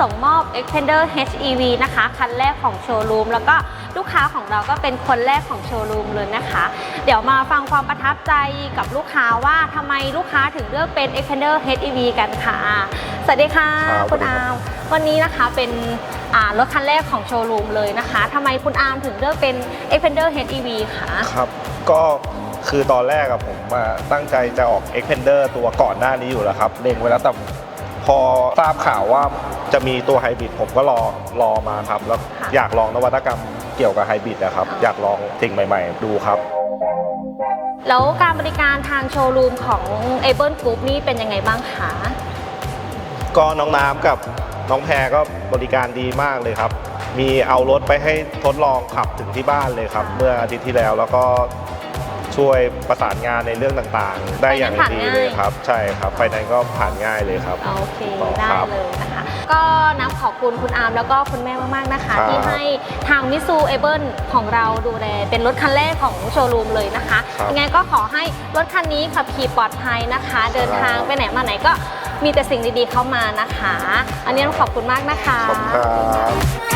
ส่งมอบ Expander HEV นะคะ คันแรกของโชว์รูมแล้วก็ลูกค้าของเราก็เป็นคนแรกของโชว์รูมเลยนะคะ เดี๋ยวมาฟังความประทับใจกับลูกค้าว่าทำไมลูกค้าถึงเลือกเป็น Expander HEV กันค่ะ สวัสดีค่ะครับคุณอาร์มวันนี้นะคะเป็นอ่ารถคันแรกของโชว์รูมเลยนะคะทำไมคุณอาร์มถึงเลือกเป็น Expander HEV คะครับก็คือตอนแรกอะผมมาตั้งใจจะออก Expander ตัวก่อนหน้านี้อยู่แล้วครับ เล็งไว้แล้วแต่ พอทราบข่าวว่าจะมีตัวไฮบริดผมก็รอรอมาครับ แล้วค่ะอยากลองนวัตกรรมเกี่ยวกับไฮบริดนะครับอ๋อออยากลองสิ่งใหม่ ๆ ดูครับ แล้วการบริการทางโชว์รูมของ a b l e Group นี่เป็นยังไงบ้างคะก็น้องน้ำกับน้องแพรก็บริการดีมากเลยครับ มีเอารถไปให้ทดลองขับถึงที่บ้านเลยครับ เมื่ออาทิตย์ที่แล้วแล้วก็ ช่วยประสานงานในเรื่องต่างๆ ได้อย่างดีเลยครับ ใช่ครับไฟแนนซ์ก็ผ่านง่ายเลยครับ โอเคต่อได้ครับเลยนะคะ ก็นับขอบคุณคุณอาร์มแล้วก็คุณแม่มากๆนะคะครับที่ให้ทางมิซูเอเบิลของเราดูแลเป็นรถคันแรกของโชว์รูมเลยนะคะครับยังไงก็ขอให้รถคันนี้ขับขี่ปลอดภัยนะคะ เดินทางครับไปไหนมาไหนก็มีแต่สิ่งดีๆเข้ามานะคะ อันนี้ต้องขอบคุณมากนะคะ ขอบคุณครับ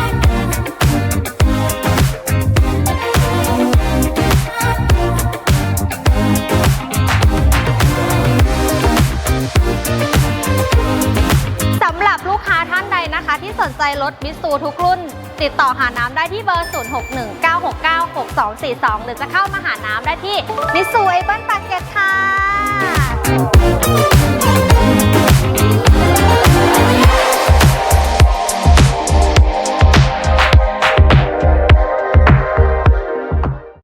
ท่านใดนะคะ ที่สนใจรถมิสูทุกรุ่น ติดต่อหาน้ำได้ที่เบอร์ 0619696242 หรือจะเข้ามาหาน้ำได้ที่มิสูเอเบิลปากเก็ตค่ะ